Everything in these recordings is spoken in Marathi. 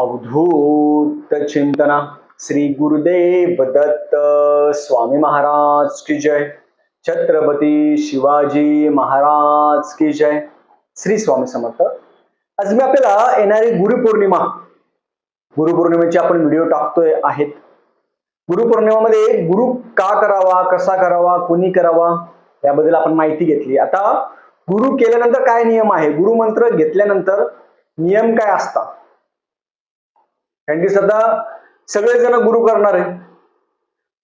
अवधूत चिंतना श्री गुरुदेव दत्त स्वामी महाराज की जय। छत्रपती शिवाजी महाराज की जय। श्री स्वामी समर्थ। आज मी आपल्याला येणारी गुरुपौर्णिमा गुरुपौर्णिमेचे आपण व्हिडिओ टाकतोय आहेत. गुरुपौर्णिमामध्ये गुरु का करावा कसा करावा कोणी करावा याबद्दल आपण माहिती घेतली. आता गुरु केल्यानंतर काय नियम आहे? गुरुमंत्र घेतल्यानंतर नियम काय असतात? कारण की सध्या सगळेजण गुरु करणार आहे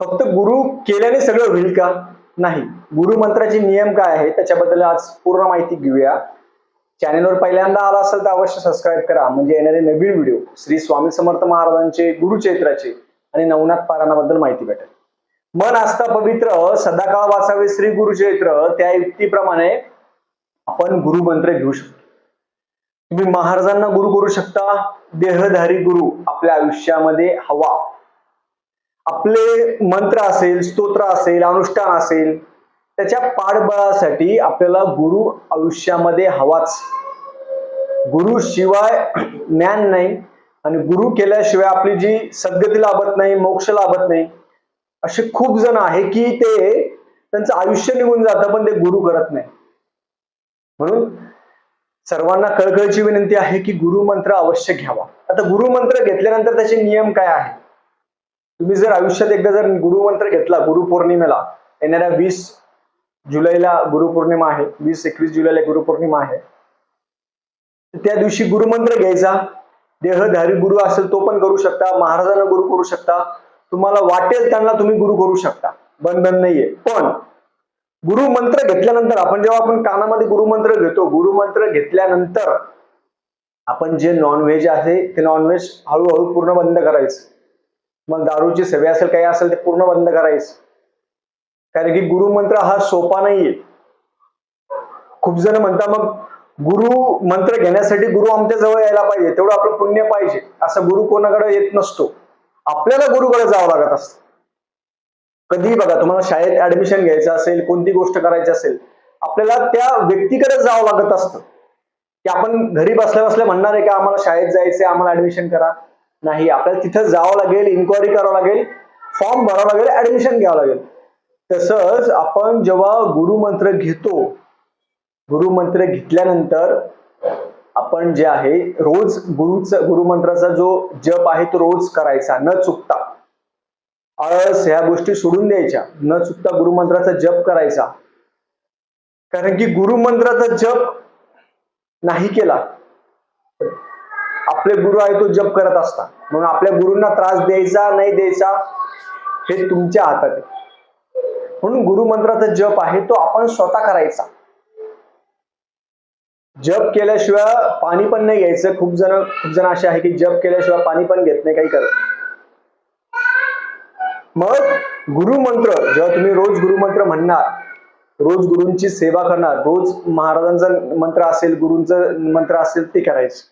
फक्त गुरु केल्याने सगळं होईल का? नाही. गुरु मंत्राचे नियम काय आहे त्याच्याबद्दल आज पूर्ण माहिती घेऊया. चॅनेलवर पहिल्यांदा आला असेल तर अवश्य सबस्क्राईब करा. म्हणजे येणारे नवीन व्हिडिओ श्री स्वामी समर्थ महाराजांचे गुरुचैत्राचे आणि नवनाथ पारायणाबद्दल माहिती भेटेल. मन आस्था पवित्र सदाकाळ वाचावे श्री गुरुचैत्र त्या युक्तीप्रमाणे आपण गुरुमंत्र घेऊ शकतो. तुम्ही महाराजांना गुरु करू शकता. देहधारी गुरु आपल्या आयुष्यामध्ये हवा. आपले मंत्र असेल स्तोत्र असेल अनुष्ठान असेल त्याच्या पाठबळासाठी आपल्याला गुरु आयुष्यामध्ये हवाच. गुरु शिवाय ज्ञान नाही आणि गुरु केल्याशिवाय आपली जी सद्गती लाभत नाही मोक्ष लाभत नाही असे खूप जण आहे की ते त्यांचं आयुष्य निघून जातं पण ते गुरु करत नाही. म्हणून सर्वांना कळकळीची विनंती आहे की गुरुमंत्र अवश्य घ्यावा. आता गुरुमंत्र घेतल्यानंतर त्याचे नियम काय आहे तुम्ही जर आयुष्यात एकदा जर गुरुमंत्र घेतला गुरुपौर्णिमेला येणाऱ्या वीस जुलैला गुरुपौर्णिमा आहे वीस एकवीस जुलैला गुरुपौर्णिमा आहे त्या दिवशी गुरुमंत्र घ्यायचा. देहधारी गुरु असेल तो पण करू शकता महाराजांना गुरु करू शकता. तुम्हाला वाटेल त्यांना तुम्ही गुरु करू शकता. बंधन नाहीये. पण गुरुमंत्र घेतल्यानंतर आपण जेव्हा आपण कानामध्ये गुरुमंत्र घेतो गुरुमंत्र घेतल्यानंतर आपण जे नॉनव्हेज आहे ते नॉनव्हेज हळूहळू पूर्ण बंद करायचं. मग दारूची सवय असेल काही असेल ते पूर्ण बंद करायचं. कारण की गुरुमंत्र हा सोपा नाहीये. खूप जण म्हणता मग गुरु मंत्र घेण्यासाठी गुरु आमच्या जवळ यायला पाहिजे तेवढं आपलं पुण्य पाहिजे. असं गुरु कोणाकडे येत नसतो. आपल्याला गुरुकडे जावं लागत असतं. कधी बघा तुम्हाला शाळेत ऍडमिशन घ्यायचं असेल कोणती गोष्ट करायची असेल आपल्याला त्या व्यक्तीकडे जावं लागत असतं. की आपण घरी बसल्या बसल्या म्हणणार आहे की आम्हाला शाळेत जायचंय आम्हाला ऍडमिशन करा. नाही आपल्याला तिथं जावं लागेल इन्क्वायरी करावं लागेल फॉर्म भरावा लागेल ऍडमिशन घ्यावं लागेल. तसंच आपण जेव्हा गुरुमंत्र घेतो गुरुमंत्र घेतल्यानंतर आपण जे आहे रोज गुरुचा गुरुमंत्राचा जो जप आहे तो रोज करायचा न चुकता. आळस ह्या गोष्टी सोडून द्यायच्या. न चुकता गुरुमंत्राचा जप करायचा. कारण की गुरुमंत्राचा जप नाही केला आपले गुरु आहे तो जप करत असता. म्हणून आपल्या गुरूंना त्रास द्यायचा नाही द्यायचा हे तुमच्या हातात आहे. म्हणून गुरुमंत्राचा जप आहे तो आपण स्वतः करायचा. जप केल्याशिवाय पाणी पण नाही घ्यायचं. खूप जण खूप जण असे आहे की जप केल्याशिवाय पाणी पण घेत नाही काही करत नाही. मग गुरुमंत्र जेव्हा तुम्ही रोज गुरुमंत्र म्हणणार रोज गुरूंची सेवा करणार रोज महाराजांचा मंत्र असेल गुरूंचं मंत्र असेल ते करायचं.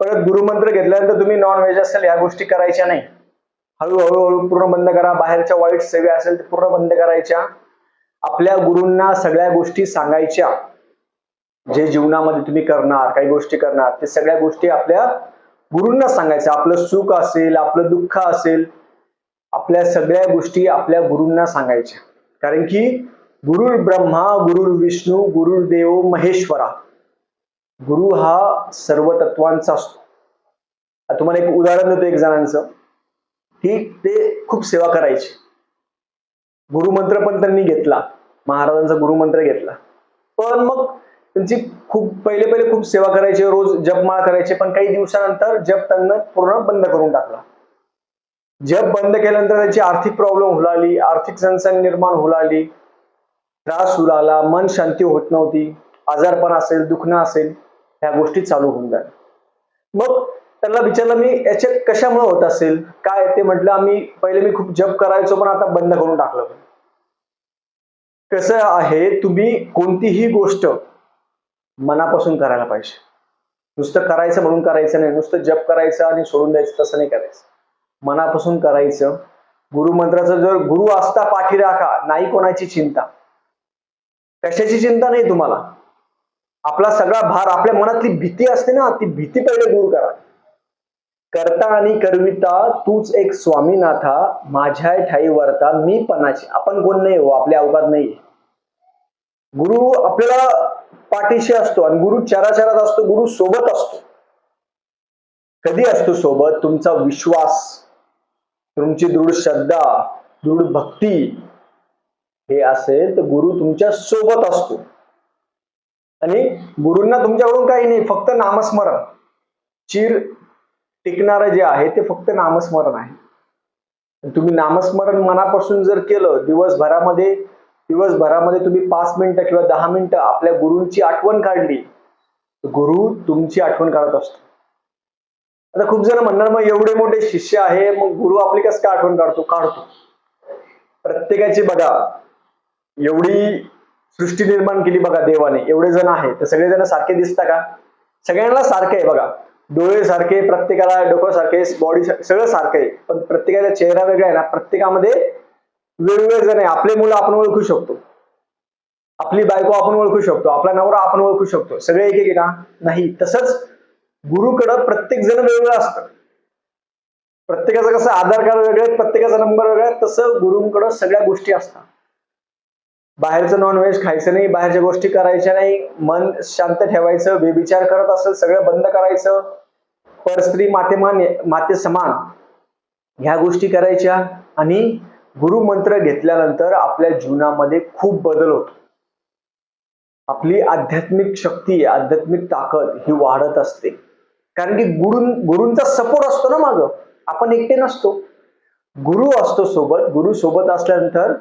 परत गुरुमंत्र घेतल्यानंतर तुम्ही नॉन व्हेज असेल या गोष्टी करायच्या नाही. हळूहळू हळू पूर्ण बंद करा बाहेरच्या वाईट सेवा असेल ते पूर्ण बंद करायच्या. आपल्या गुरूंना सगळ्या गोष्टी सांगायच्या. जे जीवनामध्ये तुम्ही करणार काही गोष्टी करणार ते सगळ्या गोष्टी आपल्या गुरूंना सांगायच्या. आपलं सुख असेल आपलं दुःख असेल आपल्या सगळ्या गोष्टी आपल्या गुरूंना सांगायच्या. कारण की गुरुर ब्रह्मा गुरुर विष्णू गुरुर देव महेश्वरा. गुरु हा सर्व तत्वांचा असतो. आता तुम्हाला एक उदाहरण देतो एक जणांचं. की ते खूप सेवा करायचे. गुरुमंत्र पण त्यांनी घेतला. महाराजांचा गुरुमंत्र घेतला. पण मग त्यांची खूप पहिले पहिले खूप सेवा करायची रोज जपमाळ करायचे पण काही दिवसानंतर जप त्यांना पूर्ण बंद करून टाकला. जप बंद केल्यानंतर त्याची आर्थिक प्रॉब्लेम होऊ लागली आर्थिक सणसण निर्माण होऊ लागली. त्रास होऊ लागला मन शांती होत नव्हती आजारपण असेल दुखणं असेल ह्या गोष्टी चालू होऊन जाईल मग त्यांना विचारलं मी याच्यात कशामुळे होत असेल? काय? ते म्हटलं आम्ही पहिले मी खूप जप करायचो पण आता बंद करून टाकलं. कसं आहे तुम्ही कोणतीही गोष्ट मनापासून करायला पाहिजे. नुसतं करायचं म्हणून करायचं नाही नुसतं जप करायचं आणि सोडून द्यायचं तसं नाही करायचं. मनापासून करायचं. गुरुमंत्राचं जर गुरु असता पाठी राखा नाही कोणाची चिंता. कशाची चिंता नाही तुम्हाला? आपला सगळा भार आपल्या मनातली भीती असते ना ती भीती पहिले दूर करा. करता आणि करविता तूच एक स्वामीनाथा माझ्या ठाई वरता मी पणाची. आपण कोण नाही हो आपल्या अवघात नाही गुरु आपल्याला पाठीशी असतो आणि गुरु चराचरात असतो गुरु सोबत असतो. कधी असतो सोबत? तुमचा विश्वास. तुमची दृढ श्रद्धा दृढ भक्ती हे असेल तर गुरु तुमच्यासोबत असतो. आणि गुरूंना तुमच्याकडून काही नाही फक्त नामस्मरण. चिर टिकणारं जे आहे ते फक्त नामस्मरण आहे. तुम्ही नामस्मरण मनापासून जर केलं दिवसभरामध्ये दिवसभरामध्ये तुम्ही पाच मिनिटं किंवा दहा मिनिटं आपल्या गुरूंची आठवण काढली तर गुरु तुमची आठवण काढत असतो. आता खूप जण म्हणणार मग एवढे मोठे शिष्य आहे मग गुरु आपली कसं काय आठवण काढतो? काढतो. प्रत्येकाची बघा एवढी सृष्टी निर्माण केली बघा देवाने एवढे जण आहे तर सगळेजण सारखे दिसता का? सगळ्यांना सारखे आहे बघा. डोळे सारखे प्रत्येकाला डोकं सारखे बॉडी सगळं सारखं आहे. पण प्रत्येकाचा चेहरा वेगळा आहे ना. प्रत्येकामध्ये वेगवेगळे जण आहे. आपले मुलं आपण ओळखू शकतो. आपली बायको आपण ओळखू शकतो. आपला नवरा आपण ओळखू शकतो. सगळे एक एक आहे का नाही. तसंच गुरुकडं प्रत्येक जण वेगवेगळं असतं. प्रत्येकाचं कसं आधार कार्ड वेगळं आहे, प्रत्येकाचा नंबर वेगळा आहे, तसं गुरुंकडं सगळ्या गोष्टी असतात. बाहेरचं नॉनव्हेज खायचं नाही बाहेरच्या गोष्टी करायच्या नाही मन शांत ठेवायचं बेविचार करत असेल सगळं बंद करायचं परस्त्री मातेमान माते समान. ह्या गोष्टी करायच्या आणि गुरुमंत्र घेतल्यानंतर आपल्या जीवनामध्ये खूप बदल होतो. आपली आध्यात्मिक शक्ती आध्यात्मिक ताकद ही वाढत असते. कारण की गुरु गुरूंचा सपोर्ट असतो ना माग. आपण एकटे नसतो. गुरु असतो सोबत. गुरु सोबत असल्यानंतर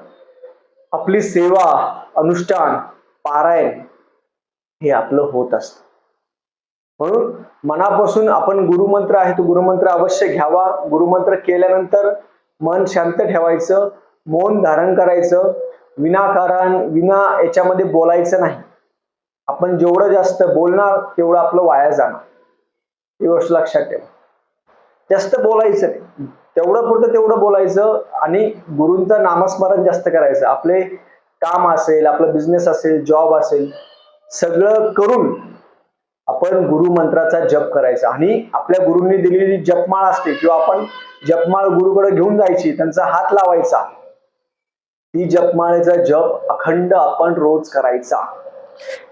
आपली सेवा अनुष्ठान पारायण हे आपलं होत असत. म्हणून मनापासून आपण गुरुमंत्र आहे तो गुरुमंत्र अवश्य घ्यावा. गुरुमंत्र केल्यानंतर मन शांत ठेवायचं मौन धारण करायचं विनाकारण विना याच्यामध्ये बोलायचं नाही. आपण जेवढं जास्त बोलणार तेवढं आपलं वाया जाणार. ही गोष्ट लक्षात ठेवा. जास्त बोलायचं नाही. तेवढं पुरतं तेवढं बोलायचं आणि गुरूंचं नामस्मरण जास्त करायचं. आपले काम असेल आपलं बिझनेस असेल जॉब असेल सगळं करून आपण गुरुमंत्राचा जप करायचा. आणि आपल्या गुरूंनी दिलेली जपमाळ असते किंवा आपण जपमाळ गुरुकडे घेऊन जायची त्यांचा हात लावायचा. ती जपमाळेचा जप अखंड आपण रोज करायचा.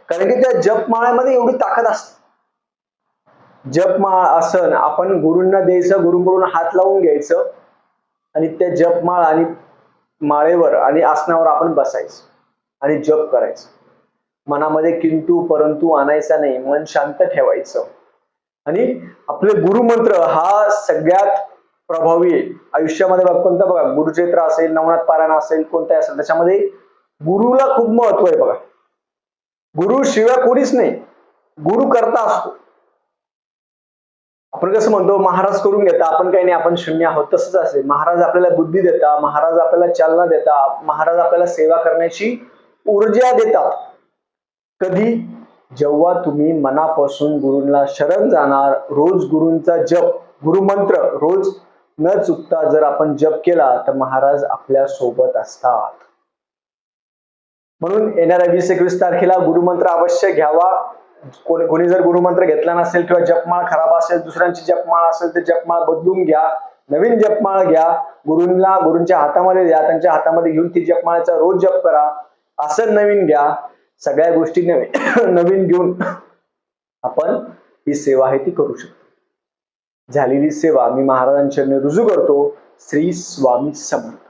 कारण की त्या जपमाळ्यामध्ये एवढी ताकद असते. जपमाळ आसन आपण गुरूंना द्यायचं गुरुंकडून हात लावून घ्यायचं आणि त्या जपमाळ आणि माळेवर आणि आसनावर आपण बसायचं आणि जप करायचं. मनामध्ये किंतू परंतु आणायचा नाही मन शांत ठेवायचं. आणि आपले गुरुमंत्र हा सगळ्यात प्रभावी आहे. आयुष्यामध्ये बघा कोणता बघा गुरुचेत्र असेल नवनाथ पारायण असेल कोणताही असेल त्याच्यामध्ये गुरुला खूप महत्त्व आहे बघा. गुरु शिवाय कोणीच नाही. गुरु करता असतो. आपण कसं म्हणतो महाराज करून घेता आपण काही नाही आपण शून्य आहोत तसंच असेल. महाराज आपल्याला बुद्धी देता महाराज आपल्याला चालना देता महाराज आपल्याला सेवा करण्याची ऊर्जा देतात. कधी? जेव्हा तुम्ही मनापासून गुरूंना शरण जाणार रोज गुरूंचा जप गुरुमंत्र रोज न चुकता जर आपण जप केला तर महाराज आपल्यासोबत असतात. म्हणून येणाऱ्या वीस एकवीस तारखेला गुरुमंत्र अवश्य घ्यावा. कोणी कोणी जर गुरुमंत्र घेतला नसेल किंवा जपमाळ खराब असेल दुसऱ्यांची जपमाळ असेल तर जपमाळ बदलून घ्या. नवीन जपमाळ घ्या. गुरुंना गुरुंच्या हातामध्ये द्या. त्यांच्या हातामध्ये घेऊन ती जपमाळाचा रोज जप करा. असं नवीन घ्या. सगळ्या गोष्टी नवीन नवीन घेऊन आपण ही सेवा आहे ती करू शकतो. झालेली सेवा मी महाराजांच्या रुजू करतो. श्री स्वामी समर्थ.